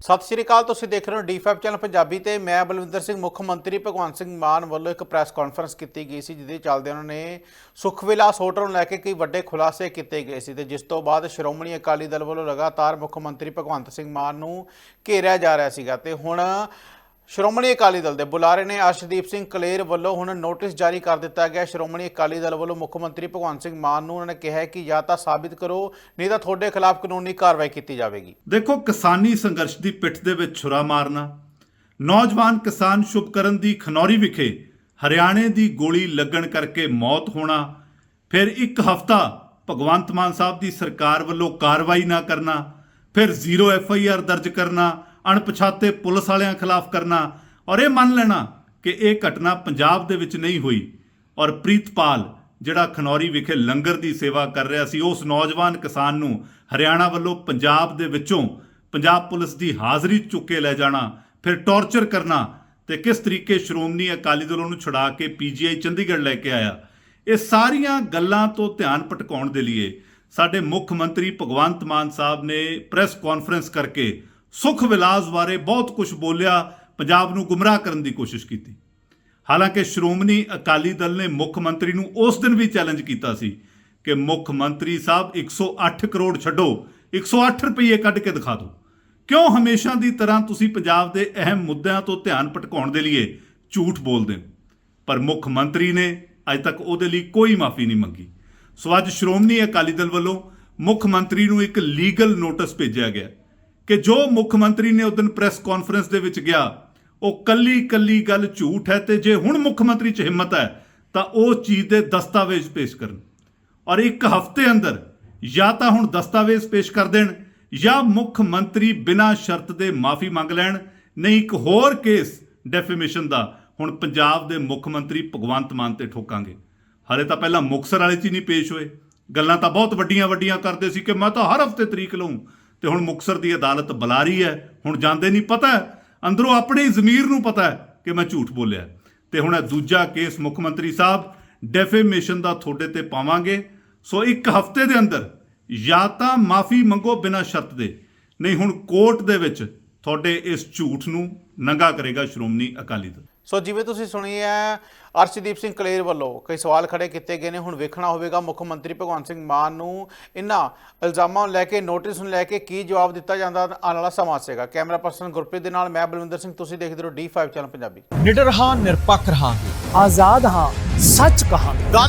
ਸਤਿ ਸ਼੍ਰੀ ਅਕਾਲ, ਤੁਸੀਂ ਦੇਖ ਰਹੇ ਹੋ ਡੀ5 ਚੈਨਲ ਪੰਜਾਬੀ ਤੇ ਮੈਂ ਬਲਵਿੰਦਰ ਸਿੰਘ, ਮੁੱਖ ਮੰਤਰੀ ਭਗਵੰਤ ਸਿੰਘ ਮਾਨ ਵੱਲੋਂ ਇੱਕ ਪ੍ਰੈਸ ਕਾਨਫਰੰਸ ਕੀਤੀ ਗਈ ਸੀ, ਜਿਹਦੇ ਚੱਲਦੇ ਉਹਨਾਂ ਨੇ ਸੁਖਵਿਲਾਸ ਹੋਟਲ ਨੂੰ ਲੈ ਕੇ ਕਈ ਵੱਡੇ ਖੁਲਾਸੇ ਕੀਤੇ ਗਏ ਸੀ ਤੇ ਜਿਸ ਤੋਂ ਬਾਅਦ ਸ਼੍ਰੋਮਣੀ ਅਕਾਲੀ ਦਲ ਵੱਲੋਂ ਲਗਾਤਾਰ ਮੁੱਖ ਮੰਤਰੀ ਭਗਵੰਤ ਸਿੰਘ ਮਾਨ ਨੂੰ ਘੇਰਿਆ ਜਾ ਰਿਹਾ ਸੀਗਾ ਤੇ ਹੁਣ ਸ਼੍ਰੋਮਣੀ ਅਕਾਲੀ ਦਲ ਦੇ ਬੁਲਾਰੇ ਨੇ ਅਰਸ਼ਦੀਪ ਸਿੰਘ ਕਲੇਰ ਵੱਲੋਂ ਹੁਣ ਨੋਟਿਸ ਜਾਰੀ ਕਰ ਦਿੱਤਾ ਗਿਆ। ਸ਼੍ਰੋਮਣੀ ਅਕਾਲੀ ਦਲ ਵੱਲੋਂ ਮੁੱਖ ਮੰਤਰੀ ਭਗਵੰਤ ਸਿੰਘ ਮਾਨ ਨੂੰ ਉਹਨਾਂ ਨੇ ਕਿਹਾ ਕਿ ਜਾਂ ਤਾਂ ਸਾਬਿਤ ਕਰੋ, ਨਹੀਂ ਤਾਂ ਤੁਹਾਡੇ ਖਿਲਾਫ ਕਾਨੂੰਨੀ ਕਾਰਵਾਈ ਕੀਤੀ ਜਾਵੇਗੀ। ਦੇਖੋ, ਕਿਸਾਨੀ ਸੰਘਰਸ਼ ਦੀ ਪਿੱਠ ਦੇ ਵਿੱਚ ਛੁਰਾ ਮਾਰਨਾ, ਨੌਜਵਾਨ ਕਿਸਾਨ ਸ਼ੁਭਕਰਨ ਦੀ ਖਨੌਰੀ ਵਿਖੇ ਹਰਿਆਣੇ ਦੀ ਗੋਲੀ ਲੱਗਣ ਕਰਕੇ ਮੌਤ ਹੋਣਾ, ਫਿਰ ਇੱਕ ਹਫਤਾ ਭਗਵੰਤ ਮਾਨ ਸਾਹਿਬ ਦੀ ਸਰਕਾਰ ਵੱਲੋਂ ਕਾਰਵਾਈ ਨਾ ਕਰਨਾ, ਫਿਰ ਜ਼ੀਰੋ ਐਫ ਆਈ ਆਰ ਦਰਜ ਕਰਨਾ ਅਣਪਛਾਤੇ ਪੁਲਿਸ ਵਾਲਿਆਂ ਖਿਲਾਫ ਕਰਨਾ ਔਰ ਇਹ ਮੰਨ ਲੈਣਾ ਕਿ ਇਹ ਘਟਨਾ ਪੰਜਾਬ ਦੇ ਵਿੱਚ ਨਹੀਂ ਹੋਈ ਔਰ ਪ੍ਰੀਤਪਾਲ, ਜਿਹੜਾ ਖਨੌਰੀ ਵਿਖੇ ਲੰਗਰ ਦੀ ਸੇਵਾ ਕਰ ਰਿਹਾ ਸੀ, ਉਸ ਨੌਜਵਾਨ ਕਿਸਾਨ ਨੂੰ ਹਰਿਆਣਾ ਵੱਲੋਂ ਪੰਜਾਬ ਦੇ ਵਿੱਚੋਂ ਪੰਜਾਬ ਪੁਲਿਸ ਦੀ ਹਾਜ਼ਰੀ ਚੁੱਕ ਕੇ ਲੈ ਜਾਣਾ, ਫਿਰ ਟੌਰਚਰ ਕਰਨਾ ਤੇ ਕਿਸ ਤਰੀਕੇ ਸ਼੍ਰੋਮਣੀ ਅਕਾਲੀ ਦਲ ਉਹਨੂੰ ਛੁਡਾ ਕੇ ਪੀਜੀਆਈ ਚੰਡੀਗੜ੍ਹ ਲੈ ਕੇ ਆਇਆ, ਇਹ ਸਾਰੀਆਂ ਗੱਲਾਂ ਤੋਂ ਧਿਆਨ ਭਟਕਾਉਣ ਦੇ ਲਈ ਸਾਡੇ ਮੁੱਖ ਮੰਤਰੀ ਭਗਵੰਤ ਮਾਨ ਸਾਹਿਬ ਨੇ ਪ੍ਰੈਸ ਕਾਨਫਰੰਸ ਕਰਕੇ ਸੁਖ ਵਿਲਾਸ ਬਾਰੇ ਬਹੁਤ ਕੁਝ ਬੋਲਿਆ, ਪੰਜਾਬ ਨੂੰ ਗੁੰਮਰਾਹ ਕਰਨ ਦੀ ਕੋਸ਼ਿਸ਼ ਕੀਤੀ। ਹਾਲਾਂਕਿ ਸ਼੍ਰੋਮਣੀ ਅਕਾਲੀ ਦਲ ਨੇ ਮੁੱਖ ਮੰਤਰੀ ਨੂੰ ਉਸ ਦਿਨ ਵੀ ਚੈਲੰਜ ਕੀਤਾ ਸੀ ਕਿ ਮੁੱਖ ਮੰਤਰੀ ਸਾਹਿਬ 108 ਕਰੋੜ ਛੱਡੋ 108 ਰੁਪਏ ਕੱਢ ਕੇ ਦਿਖਾ ਦਿਓ। ਕਿਉਂ ਹਮੇਸ਼ਾ ਦੀ ਤਰ੍ਹਾਂ ਤੁਸੀਂ ਪੰਜਾਬ ਦੇ ਅਹਿਮ ਮੁੱਦਿਆਂ ਤੋਂ ਧਿਆਨ ਭਟਕਾਉਣ ਦੇ ਲਈ ਝੂਠ ਬੋਲਦੇ ਹੋ? ਪਰ ਮੁੱਖ ਮੰਤਰੀ ਨੇ ਅਜੇ ਤੱਕ ਉਹਦੇ ਲਈ ਕੋਈ ਮਾਫੀ ਨਹੀਂ ਮੰਗੀ। ਸੋ ਅੱਜ ਸ਼੍ਰੋਮਣੀ ਅਕਾਲੀ ਦਲ ਵੱਲੋਂ ਮੁੱਖ ਮੰਤਰੀ ਨੂੰ ਇੱਕ ਲੀਗਲ ਨੋਟਿਸ ਭੇਜਿਆ ਗਿਆ। ਕਿ ਜੋ ਮੁੱਖ ਮੰਤਰੀ ਨੇ ਉਦੋਂ ਪ੍ਰੈਸ ਕਾਨਫਰੰਸ ਦੇ ਵਿੱਚ ਗਿਆ ਉਹ ਕੱਲੀ ਕੱਲੀ ਗੱਲ ਝੂਠ ਹੈ ਤੇ ਜੇ ਹੁਣ ਮੁੱਖ ਮੰਤਰੀ 'ਚ ਹਿੰਮਤ ਹੈ, ਤਾਂ ਉਹ ਚੀਜ਼ ਦੇ ਦਸਤਾਵੇਜ਼ ਪੇਸ਼ ਕਰਨ। ਔਰ ਇੱਕ ਹਫ਼ਤੇ ਅੰਦਰ ਜਾਂ ਤਾਂ ਹੁਣ ਦਸਤਾਵੇਜ਼ ਪੇਸ਼ ਕਰ ਦੇਣ, ਜਾਂ ਮੁੱਖ ਮੰਤਰੀ ਬਿਨਾਂ ਸ਼ਰਤ ਦੇ ਮਾਫੀ ਮੰਗ ਲੈਣ, ਨਹੀਂ ਇੱਕ ਹੋਰ ਕੇਸ ਡੈਫੀਮੇਸ਼ਨ ਦਾ ਹੁਣ ਪੰਜਾਬ ਦੇ ਮੁੱਖ ਮੰਤਰੀ ਭਗਵੰਤ ਮਾਨ ਤੇ ਠੋਕਾਂਗੇ। ਹਾਲੇ ਤਾਂ ਪਹਿਲਾਂ ਮੁਕਸਰ ਵਾਲੇ 'ਚ ਹੀ ਨਹੀਂ ਪੇਸ਼ ਹੋਏ। ਗੱਲਾਂ ਤਾਂ ਬਹੁਤ ਵੱਡੀਆਂ ਵੱਡੀਆਂ ਕਰਦੇ ਸੀ ਕਿ ਮੈਂ ਤਾਂ ਹਰ ਹਫ਼ਤੇ ਤਰੀਕ ਲਵਾਂ ਤੇ ਹੁਣ ਮੁਕਸਰ ਦੀ ਅਦਾਲਤ ਬੁਲਾ ਰਹੀ ਹੈ, ਹੁਣ ਜਾਂਦੇ ਨਹੀਂ ਪਤਾ ਅੰਦਰੋਂ ਆਪਣੀ ਜ਼ਮੀਰ ਨੂੰ ਪਤਾ ਕਿ ਮੈਂ ਝੂਠ ਬੋਲਿਆ ਤੇ ਹੁਣ ਇਹ ਦੂਜਾ ਕੇਸ ਮੁੱਖ ਮੰਤਰੀ ਸਾਹਿਬ ਡੈਫੇਮੇਸ਼ਨ ਦਾ ਤੁਹਾਡੇ ਤੇ ਪਾਵਾਂਗੇ। ਸੋ ਇੱਕ ਹਫ਼ਤੇ ਦੇ ਅੰਦਰ ਜਾਂ ਤਾਂ ਮਾਫੀ ਮੰਗੋ ਬਿਨਾਂ ਸ਼ਰਤ ਦੇ, ਨਹੀਂ ਹੁਣ ਕੋਰਟ ਦੇ ਵਿੱਚ ਤੁਹਾਡੇ ਇਸ ਝੂਠ ਨੂੰ ਨੰਗਾ ਕਰੇਗਾ ਸ਼੍ਰੋਮਣੀ ਅਕਾਲੀ ਦਲ। ਸੋ ਜਿਵੇਂ ਤੁਸੀਂ ਸੁਣੀ ਹੈ ਅਰਸ਼ਦੀਪ ਸਿੰਘ ਕਲੇਰ ਵੱਲੋਂ ਕਈ ਸਵਾਲ ਖੜੇ ਕੀਤੇ ਗਏ ਨੇ। ਹੁਣ ਵੇਖਣਾ ਹੋਵੇਗਾ ਮੁੱਖ ਮੰਤਰੀ ਭਗਵੰਤ ਸਿੰਘ ਮਾਨ ਨੂੰ ਇਹਨਾਂ ਇਲਜ਼ਾਮਾਂ ਨੂੰ ਲੈ ਕੇ ਨੋਟਿਸ ਨੂੰ ਲੈ ਕੇ ਕੀ ਜਵਾਬ ਦਿੱਤਾ ਜਾਂਦਾ ਆਉਣ ਵਾਲਾ ਸਮਾਂ ਸੀਗਾ। ਕੈਮਰਾ ਪਰਸਨ ਗੁਰਪ੍ਰੀਤ ਦੇ ਨਾਲ ਮੈਂ ਬਲਵਿੰਦਰ ਸਿੰਘ ਤੁਸੀਂ ਦੇਖਦੇ ਰਹੋ D5 ਚੈਨਲ ਪੰਜਾਬੀ। ਨਿਡਰ ਹਾਂ ਨਿਰਪੱਖ ਰਹਾਂਗੇ। ਆਜ਼ਾਦ ਹਾਂ ਸੱਚ ਕਹਾਂਗੇ। ਗੱਲ